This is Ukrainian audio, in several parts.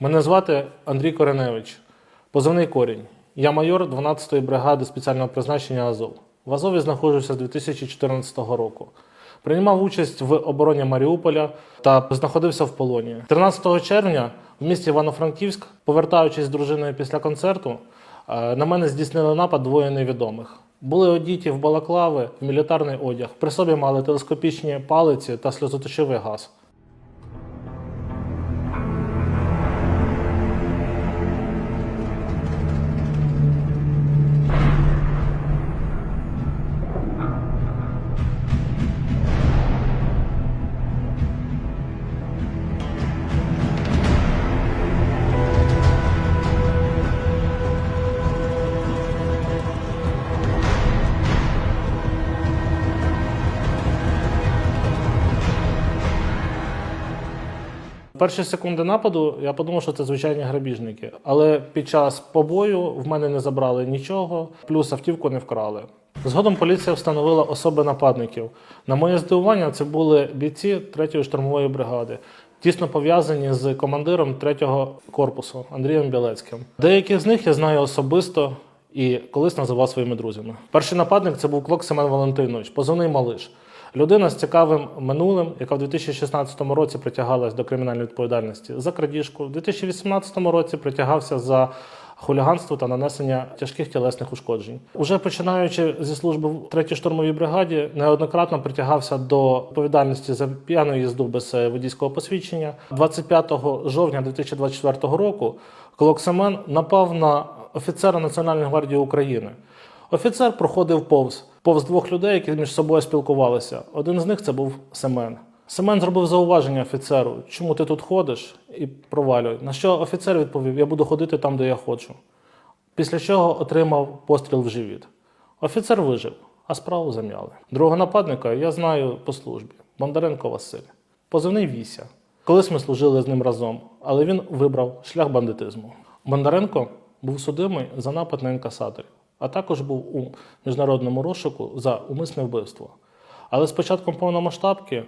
Мене звати Андрій Кореневич, позивний корінь. Я майор 12-ї бригади спеціального призначення Азов. В Азові знаходжуся з 2014 року. Приймав участь в обороні Маріуполя та знаходився в полоні. 13 червня в місті Івано-Франківськ, повертаючись з дружиною після концерту, е, на мене здійснили напад двоє невідомих. Були одіті в балаклави, в мілітарний одяг. При собі мали телескопічні палиці та сльозоточивий газ. Перші секунди нападу я подумав, що це звичайні грабіжники. Але під час побою в мене не забрали нічого, плюс автівку не вкрали. Згодом поліція встановила особи нападників. На моє здивування, це були бійці 3-ї штурмової бригади, тісно пов'язані з командиром 3-го корпусу Андрієм Білецьким. Деяких з них я знаю особисто і колись називав своїми друзями. Перший нападник це був Клок Семен Валентинович, позивний малиш. Людина з цікавим минулим, яка в 2016 році притягалась до кримінальної відповідальності за крадіжку, в 2018 році притягався за хуліганство та нанесення тяжких тілесних ушкоджень. Уже починаючи зі служби в 3-й штурмовій бригаді, неоднократно притягався до відповідальності за п'яну їзду без е, водійського посвідчення. 25 жовтня 2024 року Клок Семен напав на офіцера Національної гвардії України. Офіцер проходив повз повз двох людей, які між собою спілкувалися. Один з них це був Семен. Семен зробив зауваження офіцеру, чому ти тут ходиш і провалюй. На що офіцер відповів: Я буду ходити там, де я хочу. Після чого отримав постріл в живіт. Офіцер вижив, а справу зам'яли. Другого нападника я знаю по службі Бондаренко Василь, позивний Віся. Колись ми служили з ним разом, але він вибрав шлях бандитизму. Бондаренко був судимий за напад на інкасаторів, а також був у міжнародному розшуку за умисне вбивство. Але з початком повномасштабки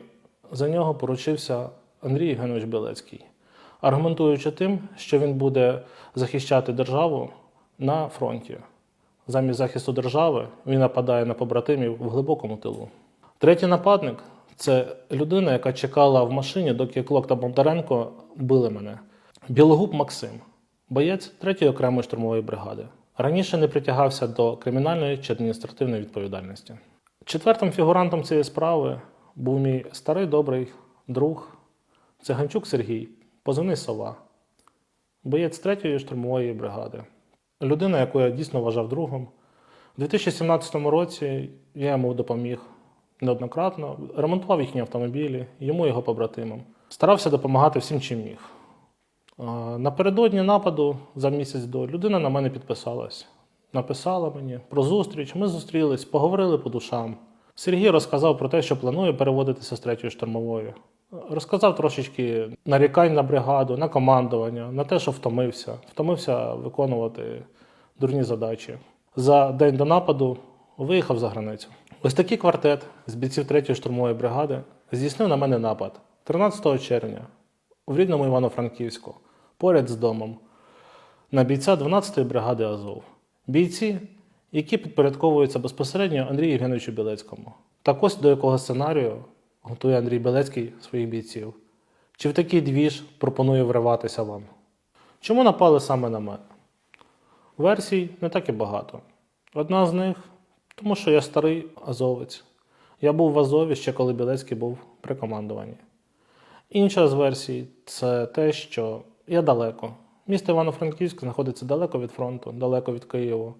за нього поручився Андрій Євгенович Білецький, аргументуючи тим, що він буде захищати державу на фронті. Замість захисту держави він нападає на побратимів в глибокому тилу. Третій нападник це людина, яка чекала в машині, доки Клок та Бондаренко били мене. Білогуб Максим, боєць 3-ї окремої штурмової бригади. Раніше не притягався до кримінальної чи адміністративної відповідальності. Четвертим фігурантом цієї справи був мій старий добрий друг Циганчук Сергій, позивний сова, боєць 3-ї штурмової бригади. Людина, яку я дійсно вважав другом. У 2017 році я йому допоміг неоднократно, ремонтував їхні автомобілі, йому і його побратимам. Старався допомагати всім, чим міг. Напередодні нападу за місяць до людина на мене підписалась. Написала мені про зустріч. Ми зустрілись, поговорили по душам. Сергій розказав про те, що планує переводитися з третьої штурмової. Розказав трошечки нарікань на бригаду, на командування, на те, що втомився. Втомився виконувати дурні задачі. За день до нападу виїхав за границю. Ось такий квартет з бійців 3-ї штурмової бригади здійснив на мене напад 13 червня в рідному Івано-Франківську, поряд з домом, на бійця 12-ї бригади Азов. Бійці, які підпорядковуються безпосередньо Андрію Євгеновичу Білецькому. Так ось до якого сценарію готує Андрій Білецький своїх бійців. Чи в такий двіж пропонує вриватися вам? Чому напали саме на мене? Версій не так і багато. Одна з них тому, що я старий азовець. Я був в Азові ще коли Білецький був при командуванні. Інша з версій це те, що я далеко. Місто Івано-Франківськ знаходиться далеко від фронту, далеко від Києва.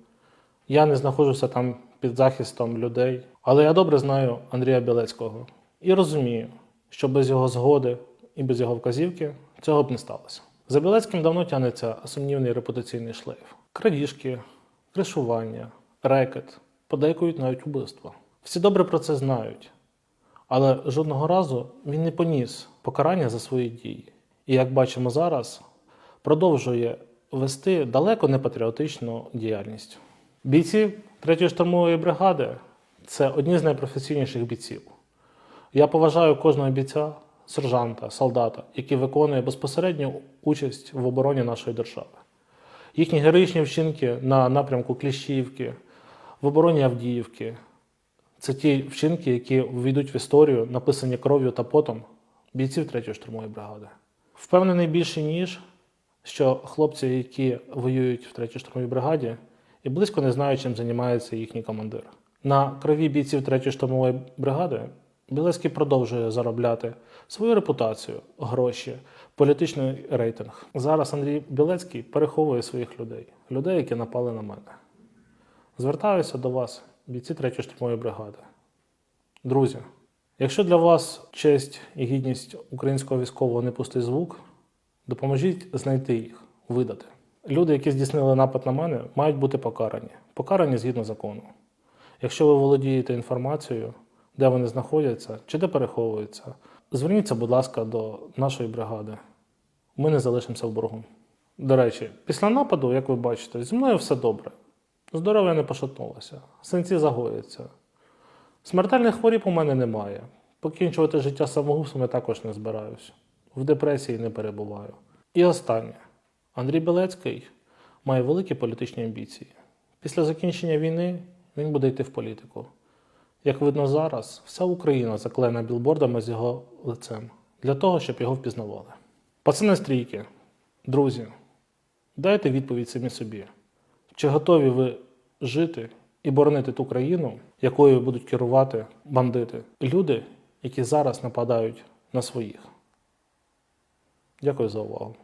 Я не знаходжуся там під захистом людей, але я добре знаю Андрія Білецького і розумію, що без його згоди і без його вказівки цього б не сталося. За Білецьким давно тягнеться сумнівний репутаційний шлейф: крадіжки, кришування, рекет, подейкують навіть убивства. Всі добре про це знають, але жодного разу він не поніс покарання за свої дії. І як бачимо зараз, продовжує вести далеко не патріотичну діяльність. Бійці 3-ї штурмової бригади це одні з найпрофесійніших бійців. Я поважаю кожного бійця сержанта, солдата, який виконує безпосередню участь в обороні нашої держави. Їхні героїчні вчинки на напрямку Кліщівки, в обороні Авдіївки це ті вчинки, які ввійдуть в історію, написані кров'ю та потом бійців 3-ї штурмової бригади. Впевнений більше ніж, що хлопці, які воюють в 3-й штурмовій бригаді, і близько не знають, чим займається їхній командир. На крові бійців 3-ї штурмової бригади Білецький продовжує заробляти свою репутацію, гроші, політичний рейтинг. Зараз Андрій Білецький переховує своїх людей, людей, які напали на мене. Звертаюся до вас, бійці 3-ї штурмової бригади. Друзі, якщо для вас честь і гідність українського військового не пустий звук, допоможіть знайти їх, видати. Люди, які здійснили напад на мене, мають бути покарані. Покарані згідно закону. Якщо ви володієте інформацією, де вони знаходяться чи де переховуються, зверніться, будь ласка, до нашої бригади. Ми не залишимося в боргу. До речі, після нападу, як ви бачите, зі мною все добре. Здоров'я не пошатнулося, синці загоїться. Смертельних хворіб у мене немає. Покінчувати життя самогубством я також не збираюся. В депресії не перебуваю. І останнє. Андрій Білецький має великі політичні амбіції. Після закінчення війни він буде йти в політику. Як видно зараз, вся Україна заклеєна білбордами з його лицем для того, щоб його впізнавали. Пацани стрійки, друзі, дайте відповідь самі собі. Чи готові ви жити і боронити ту країну, якою будуть керувати бандити? Люди, які зараз нападають на своїх. Дякую за увагу.